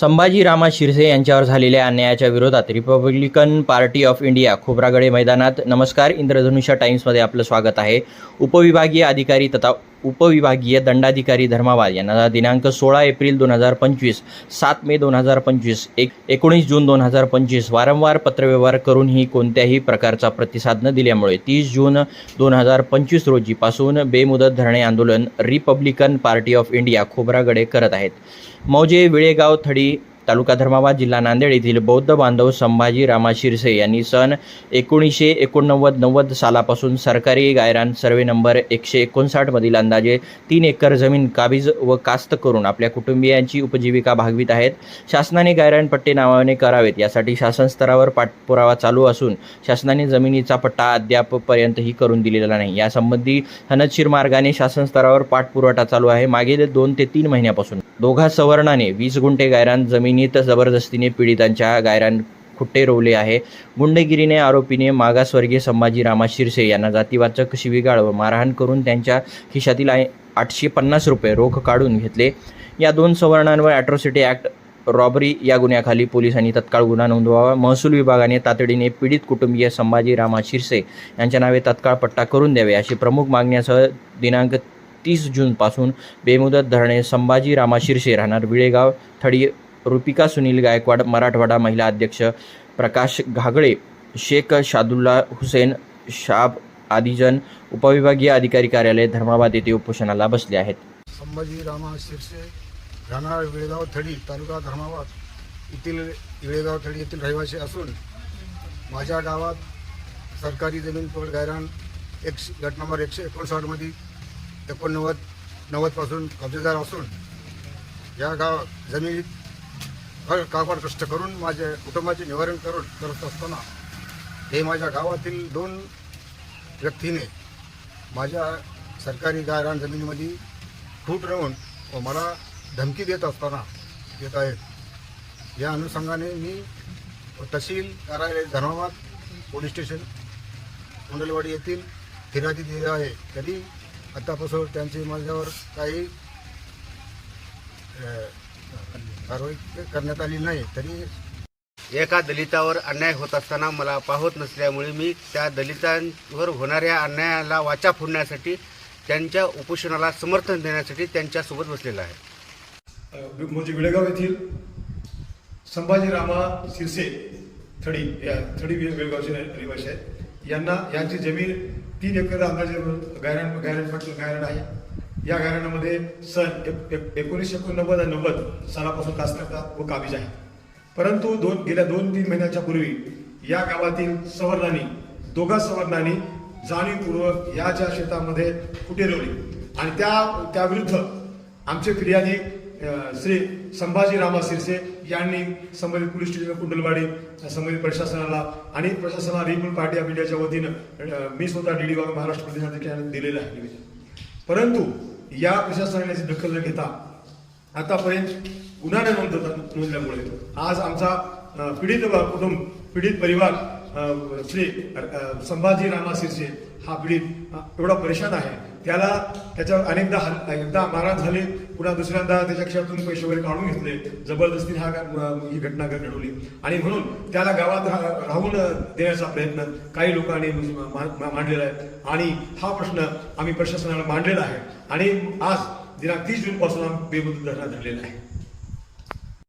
संभाजी रामा शिरसे यांच्यावर झालेल्या अन्यायाच्या विरोधात Republican Party of India Khobragade मैदानात. नमस्कार इंद्रधनुष्य टाइम्समध्ये आपलं स्वागत आहे. उपविभागीय अधिकारी तथा उपविभागीय दंडाधिकारी धर्माबाद यांना दिनांक सोळा एप्रिल दोन हजार पंचवीस सात मे दोन हजार पंचवीस एक एकोणीस जून दोन हजार पंचवीस वारंवार पत्रव्यवहार करूनही कोणत्याही प्रकारचा प्रतिसाद न दिल्यामुळे तीस जून दोन हजार पंचवीस रोजीपासून बेमुदत धरणे आंदोलन Republican Party of India Khobragade करत आहेत. मौजे विळेगाव थडी तालुका धर्माबाद जिल्हा नांदेड येथील बौद्ध बांधव संभाजी रामा शिरसे यांनी सन एकोणीसशे एकोणनव्वद नव्वद सालापासून सरकारी गायरान सर्वे नंबर एकशे एकोणसाठमधील अंदाजे तीन एकर जमीन काबीज व कास्त करून आपल्या कुटुंबियांची उपजीविका भागवित आहेत. शासनाने गायरान पट्टे नावाने करावेत यासाठी शासन स्तरावर पाठपुरावा चालू असून शासनाने जमिनीचा पट्टा अद्यापपर्यंतही करून दिलेला नाही. यासंबंधी हनदशीर मार्गाने शासन स्तरावर पाठपुरवठा चालू आहे. मागील दोन ते तीन महिन्यापासून दोघा सवर्णाने वीस गुंठे गायरान जमीन जमिनीत जबरदस्तीने पीडितांच्या गायरान खुट्टे रोवले आहे. गुंडगिरीने आरोपीने मागासवर्गीय संभाजी रामा शिरसे यांना जातीवाचक शिवीगाळ व मारहाण करून त्यांच्या खिशातील आय- आठशे पन्नास रुपये रोख काढून घेतले. या दोन सवर्णांवर ॲट्रॉसिटी ॲक्ट रॉबरी या गुन्ह्याखाली पोलिसांनी तत्काळ गुन्हा नोंदवावा. महसूल विभागाने तातडीने पीडित कुटुंबीय संभाजी रामा शिरसे यांच्या नावे तत्काळ पट्टा करून द्यावे अशी प्रमुख मागण्यासह दिनांक तीस जूनपासून बेमुदत धरणे संभाजी रामा शिरसे राहणार विळेगाव थडी रुपिका सुनील गायकवाड मराठवाडा महिला अध्यक्ष प्रकाश घागळे शेख शादुल्ला हुसेन शाब आदिजन उपविभागीय अधिकारी कार्यालय धर्माबाद येथे उपोषणाला बसले आहेत. संभाजी रामा शिरसे राहणार वेळेगाव थडी तालुका धर्माबाद येथील वेळेगाव थडी येथील रहिवासी असून माझ्या गावात सरकारी जमीन पोट गायरान एक गट नंबर एकशे एकोणसाठमध्ये एकोणनव्वद नव्वदपासून कब्जेदार असून या गाव जमिनीत फार कापड कष्ट करून माझ्या कुटुंबाचे निवारण करून करत असताना हे माझ्या गावातील दोन व्यक्तीने माझ्या सरकारी गायरान जमिनीमध्ये फूट राहून व मला धमकी देत असताना देत आहेत. या अनुषंगाने मी तहसील कार्यालय धर्माबाद पोलीस स्टेशन मंडलवाडी येथील फिर्यादी दिली आहे. तरी आतापासून त्यांची माझ्यावर काही कारवाई करण्यात आली नाही तरी एका दलितावर अन्याय होत असताना मला पाहत नसल्यामुळे मी त्या दलितांवर होणाऱ्या अन्यायाला वाचा फोडण्यासाठी त्यांच्या उपोषणाला समर्थन देण्यासाठी त्यांच्यासोबत बसलेला आहे. म्हणजे विळेगाव येथील संभाजी रामा शिरसे थडी या थडी वेळगावचे रहिवासी आहेत. यांना यांची जमीन तीन एकर अंदाजे गायरान म्हटलं गायरान आहे. या घराण्यामध्ये सन एक- एक- एकोणीसशे एकोणनव्वद आणि नव्वद सालापासून कास्तकार व काबीज आहे परंतु दोन गेल्या दोन तीन महिन्याच्या पूर्वी या गावातील सवर्णांनी दोघा सवर्णांनी जाणीवपूर्वक या ज्या शेतामध्ये कुठे लावली आणि त्या त्याविरुद्ध आमचे फिर्यादी श्री संभाजी रामा शिरसे यांनी संबंधित पोलीस स्टेशन कुंडलवाडी संबंधित प्रशासनाला आणि प्रशासनाला रिपल पार्टी ऑफ इंडियाच्या वतीनं मी स्वतः डी डी महाराष्ट्र प्रदेशाध्यक्ष दिलेलं आहे. निवेदन परंतु या प्रशासनाने दखल न घेता आतापर्यंत गुन्हा न नोंदवता नोंदल्यामुळे आज आमचा पीडित कुटुंब पीडित परिवार श्री संभाजी रामा शिरसे हा पीडित एवढा परेशान आहे. त्याला त्याच्यावर अनेकदा हल- एकदा मारहाण झाले पुन्हा दुसऱ्यांदा त्याच्या क्षेत्रातून पैसे वगैरे काढून घेतले. जबरदस्तीने हा ही घटना घडवली आणि म्हणून त्याला गावात राहून देण्याचा प्रयत्न काही लोकांनी मांडलेला आहे. आणि हा प्रश्न आम्ही प्रशासनाला मांडलेला आहे. आणि आज दिनांक तीस जूनपासून आम्ही बेमुदत धरणा धरलेला आहे.